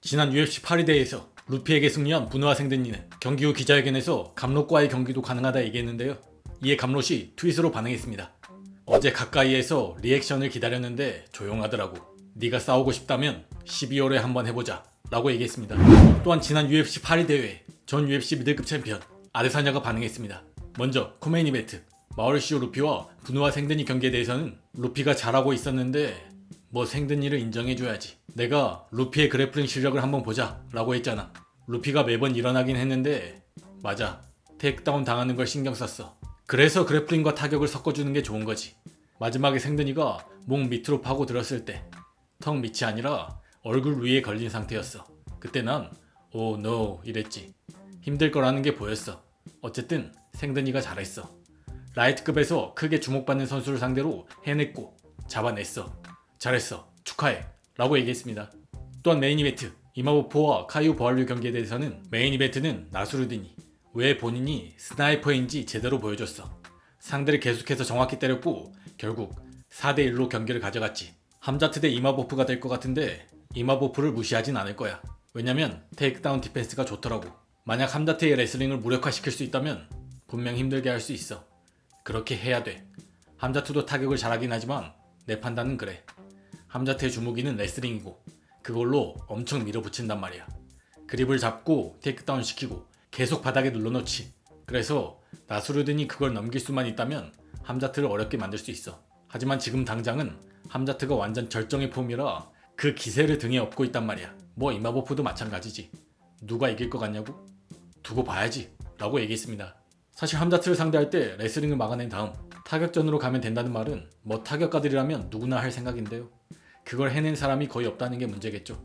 지난 UFC 파리 대회에서 루피에게 승리한 분우와 생든이는 경기 후 기자회견에서 감롯과의 경기도 가능하다 얘기했는데요. 이에 감롯이 트윗으로 반응했습니다. 어제 가까이에서 리액션을 기다렸는데 조용하더라고. 네가 싸우고 싶다면 12월에 한번 해보자. 라고 얘기했습니다. 또한 지난 UFC 파리 대회 전 UFC 미들급 챔피언 아데사냐가 반응했습니다. 먼저 코메인 이벤트 마우리시오 루피와 분우와 생든이 경기에 대해서는 루피가 잘하고 있었는데 뭐 생든이를 인정해줘야지. 내가 루피의 그래플링 실력을 한번 보자 라고 했잖아. 루피가 매번 일어나긴 했는데 맞아. 테이크다운 당하는 걸 신경 썼어. 그래서 그래플링과 타격을 섞어주는 게 좋은 거지. 마지막에 생든이가 목 밑으로 파고 들었을 때 턱 밑이 아니라 얼굴 위에 걸린 상태였어. 그때 난 오, 노 이랬지. 힘들 거라는 게 보였어. 어쨌든 생든이가 잘했어. 라이트급에서 크게 주목받는 선수를 상대로 해냈고 잡아냈어. 잘했어. 축하해. 라고 얘기했습니다. 또한 메인 이벤트 이마보포와 카이오 버알류 경기에 대해서는 메인 이벤트는 나수르딘이 왜 본인이 스나이퍼인지 제대로 보여줬어. 상대를 계속해서 정확히 때렸고 결국 4대1로 경기를 가져갔지. 함자트 대 이마보프가 될 것 같은데 이마보프를 무시하진 않을 거야. 왜냐면 테이크다운 디펜스가 좋더라고. 만약 함자트의 레슬링을 무력화시킬 수 있다면 분명 힘들게 할 수 있어. 그렇게 해야 돼. 함자트도 타격을 잘하긴 하지만 내 판단은 그래. 함자트의 주무기는 레슬링이고 그걸로 엄청 밀어붙인단 말이야. 그립을 잡고 테이크다운 시키고 계속 바닥에 눌러놓지. 그래서 나수르든이 그걸 넘길 수만 있다면 함자트를 어렵게 만들 수 있어. 하지만 지금 당장은 함자트가 완전 절정의 폼이라 그 기세를 등에 업고 있단 말이야. 뭐 이마보프도 마찬가지지. 누가 이길 것 같냐고? 두고 봐야지. 라고 얘기했습니다. 사실 함자트를 상대할 때 레슬링을 막아낸 다음 타격전으로 가면 된다는 말은 뭐 타격가들이라면 누구나 할 생각인데요. 그걸 해낸 사람이 거의 없다는 게 문제겠죠.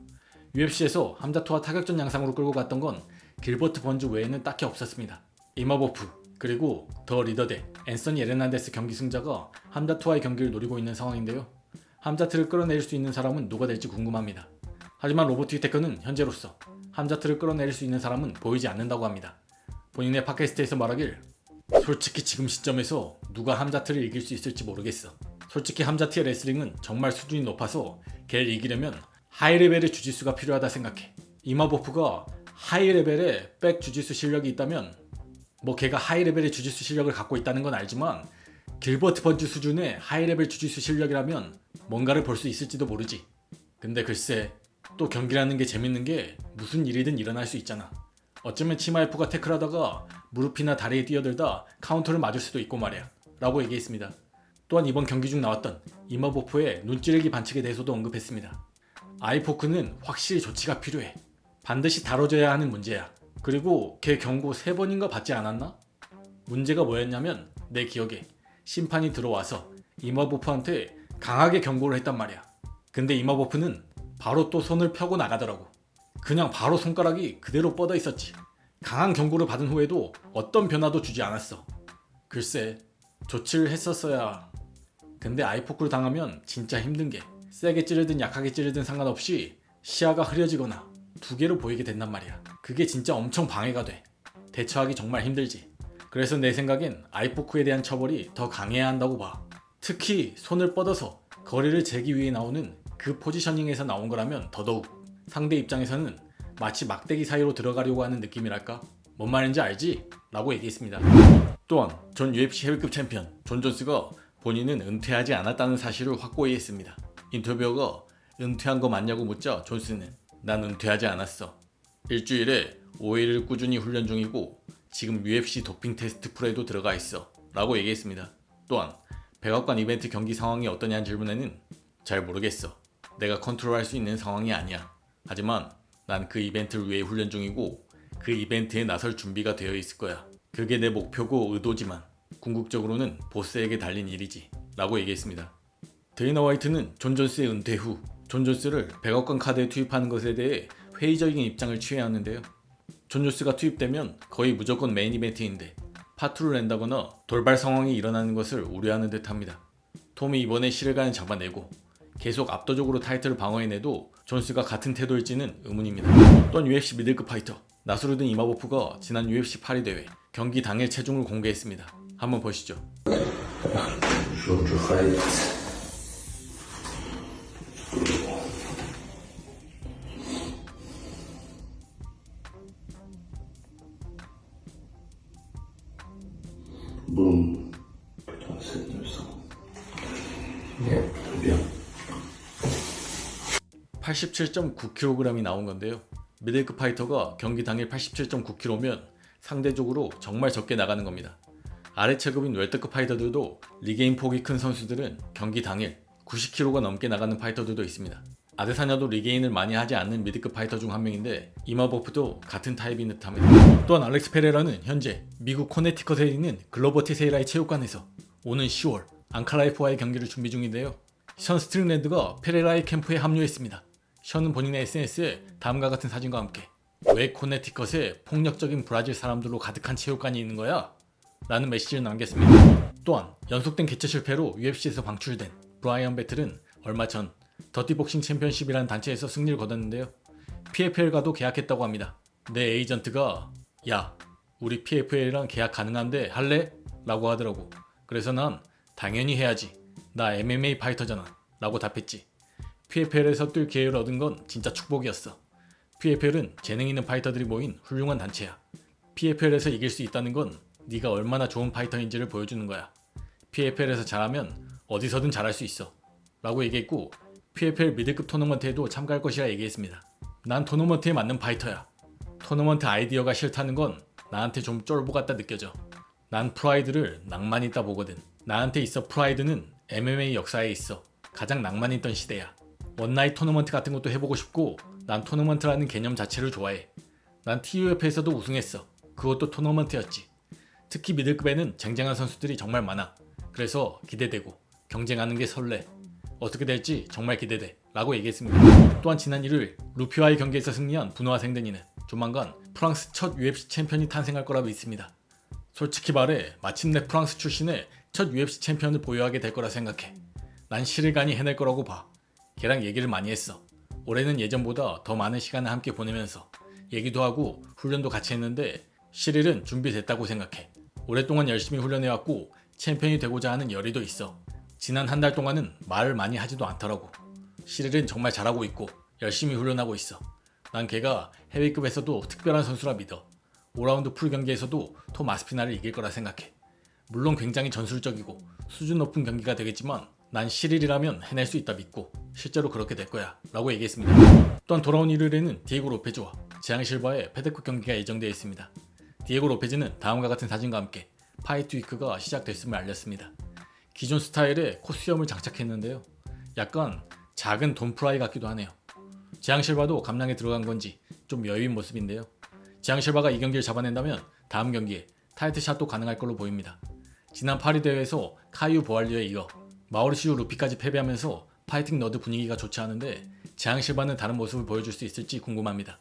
UFC에서 함자트와 타격전 양상으로 끌고 갔던 건 길버트 번즈 외에는 딱히 없었습니다. 이마보프 그리고 더 리더대 앤서니 에르난데스 경기 승자가 함자트와의 경기를 노리고 있는 상황인데요. 함자트를 끌어내릴 수 있는 사람은 누가 될지 궁금합니다. 하지만 로버트 위테커는 현재로서 함자트를 끌어내릴 수 있는 사람은 보이지 않는다고 합니다. 본인의 팟캐스트에서 말하길 솔직히 지금 시점에서 누가 함자트를 이길 수 있을지 모르겠어. 솔직히 함자트의 레슬링은 정말 수준이 높아서 걔를 이기려면 하이레벨의 주짓수가 필요하다 생각해. 이마보프가 하이레벨의 백 주짓수 실력이 있다면 뭐 걔가 하이레벨의 주짓수 실력을 갖고 있다는 건 알지만 길버트 번즈 수준의 하이레벨 주짓수 실력이라면 뭔가를 볼 수 있을지도 모르지. 근데 글쎄 또 경기라는 게 재밌는 게 무슨 일이든 일어날 수 있잖아. 어쩌면 치마이프가 태클하다가 무릎이나 다리에 뛰어들다 카운터를 맞을 수도 있고 말이야. 라고 얘기했습니다. 또한 이번 경기 중 나왔던 이마보프의 눈찌르기 반칙에 대해서도 언급했습니다. 아이포크는 확실히 조치가 필요해. 반드시 다뤄져야 하는 문제야. 그리고 걔 경고 3번인가 받지 않았나? 문제가 뭐였냐면 내 기억에 심판이 들어와서 이마보프한테 강하게 경고를 했단 말이야. 근데 이마보프는 바로 또 손을 펴고 나가더라고. 그냥 바로 손가락이 그대로 뻗어 있었지. 강한 경고를 받은 후에도 어떤 변화도 주지 않았어. 글쎄, 조치를 했었어야. 근데 아이포크를 당하면 진짜 힘든 게 세게 찌르든 약하게 찌르든 상관없이 시야가 흐려지거나 두 개로 보이게 된단 말이야. 그게 진짜 엄청 방해가 돼. 대처하기 정말 힘들지. 그래서 내 생각엔 아이포크에 대한 처벌이 더 강해야 한다고 봐. 특히 손을 뻗어서 거리를 재기 위해 나오는 그 포지셔닝에서 나온 거라면 더더욱 상대 입장에서는 마치 막대기 사이로 들어가려고 하는 느낌이랄까? 뭔 말인지 알지? 라고 얘기했습니다. 또한 전 UFC 헤비급 챔피언 존 존스가 본인은 은퇴하지 않았다는 사실을 확고히 했습니다. 인터뷰어가 은퇴한 거 맞냐고 묻자 존스는 난 은퇴하지 않았어. 일주일에 5일을 꾸준히 훈련 중이고 지금 UFC 도핑 테스트 프로에도 들어가 있어. 라고 얘기했습니다. 또한 백악관 이벤트 경기 상황이 어떠냐는 질문에는 잘 모르겠어. 내가 컨트롤할 수 있는 상황이 아니야. 하지만 난 그 이벤트를 위해 훈련 중이고 그 이벤트에 나설 준비가 되어 있을 거야. 그게 내 목표고 의도지만 궁극적으로는 보스에게 달린 일이지. 라고 얘기했습니다. 데이너 화이트는 존 존스의 은퇴 후 존 존스를 백악관 카드에 투입하는 것에 대해 회의적인 입장을 취해야 하는데요. 존 존스가 투입되면 거의 무조건 메인 이벤트인데 파투를 낸다거나 돌발 상황이 일어나는 것을 우려하는 듯합니다. 톰이 이번에 시르간을 잡아내고 계속 압도적으로 타이틀을 방어해내도 존스가 같은 태도일지는 의문입니다. 또한 UFC 미들급 파이터 나스루든 이마보프가 지난 UFC 파리 대회 경기 당일 체중을 공개했습니다. 한번 보시죠. 87.9kg이 나온 건데요. 미들급 파이터가 경기 당일 87.9kg면 상대적으로 정말 적게 나가는 겁니다. 아래 체급인 웰터급 파이터들도 리게인 폭이 큰 선수들은 경기 당일 90kg가 넘게 나가는 파이터들도 있습니다. 아데사냐도 리게인을 많이 하지 않는 미드급 파이터 중 한 명인데 이마버프도 같은 타입인 듯합니다. 또한 알렉스 페레라는 현재 미국 코네티컷에 있는 글로버 테세이라의 체육관에서 오는 10월 앙칼라이프와의 경기를 준비 중인데요. 션 스트링랜드가 페레라의 캠프에 합류했습니다. 션은 본인의 SNS에 다음과 같은 사진과 함께 왜 코네티컷에 폭력적인 브라질 사람들로 가득한 체육관이 있는 거야? 라는 메시지를 남겼습니다. 또한 연속된 개최 실패로 UFC에서 방출된 브라이언 배틀은 얼마 전 더티복싱 챔피언십이라는 단체에서 승리를 거뒀는데요. PFL과도 계약했다고 합니다. 내 에이전트가 야 우리 PFL이랑 계약 가능한데 할래? 라고 하더라고. 그래서 난 당연히 해야지. 나 MMA 파이터잖아. 라고 답했지. PFL에서 뛸 기회를 얻은 건 진짜 축복이었어. PFL은 재능 있는 파이터들이 모인 훌륭한 단체야. PFL에서 이길 수 있다는 건 네가 얼마나 좋은 파이터인지를 보여주는 거야. PFL에서 잘하면 어디서든 잘할 수 있어. 라고 얘기했고 PFL 미드급 토너먼트에도 참가할 것이라 얘기했습니다. 난 토너먼트에 맞는 파이터야. 토너먼트 아이디어가 싫다는 건 나한테 좀 쫄보 같다 느껴져. 난 프라이드를 낭만 있다 보거든. 나한테 있어 프라이드는 MMA 역사에 있어 가장 낭만 있던 시대야. 원나잇 토너먼트 같은 것도 해보고 싶고 난 토너먼트라는 개념 자체를 좋아해. 난 TUF에서도 우승했어. 그것도 토너먼트였지. 특히 미들급에는 쟁쟁한 선수들이 정말 많아. 그래서 기대되고 경쟁하는 게 설레. 어떻게 될지 정말 기대돼. 라고 얘기했습니다. 또한 지난 1일 루피와의 경기에서 승리한 분노와 생든이는 조만간 프랑스 첫 UFC 챔피언이 탄생할 거라 믿습니다. 솔직히 말해 마침내 프랑스 출신의 첫 UFC 챔피언을 보유하게 될 거라 생각해. 난 시르간이 해낼 거라고 봐. 걔랑 얘기를 많이 했어. 올해는 예전보다 더 많은 시간을 함께 보내면서 얘기도 하고 훈련도 같이 했는데 시릴은 준비됐다고 생각해. 오랫동안 열심히 훈련해왔고 챔피언이 되고자 하는 열의도 있어. 지난 한 달 동안은 말을 많이 하지도 않더라고. 시릴은 정말 잘하고 있고 열심히 훈련하고 있어. 난 걔가 해외급에서도 특별한 선수라 믿어. 5라운드 풀 경기에서도 토 마스피나를 이길 거라 생각해. 물론 굉장히 전술적이고 수준 높은 경기가 되겠지만 난 시릴이라면 해낼 수 있다 믿고 실제로 그렇게 될 거야 라고 얘기했습니다. 또한 돌아온 일요일에는 디에고 로페즈와 재앙 실바의 패드급 경기가 예정되어 있습니다. 디에고 로페즈는 다음과 같은 사진과 함께 파이트 위크가 시작됐음을 알렸습니다. 기존 스타일의 코스염을 장착했는데요. 약간 작은 돈프라이 같기도 하네요. 재앙 실바도 감량에 들어간 건지 좀 여유인 모습인데요. 재앙 실바가 이 경기를 잡아낸다면 다음 경기에 타이틀 샷도 가능할 걸로 보입니다. 지난 파리 대회에서 카이유 보알리에 이어 마우리시오 루피까지 패배하면서 파이팅 너드 분위기가 좋지 않은데 재앙 실바는 다른 모습을 보여줄 수 있을지 궁금합니다.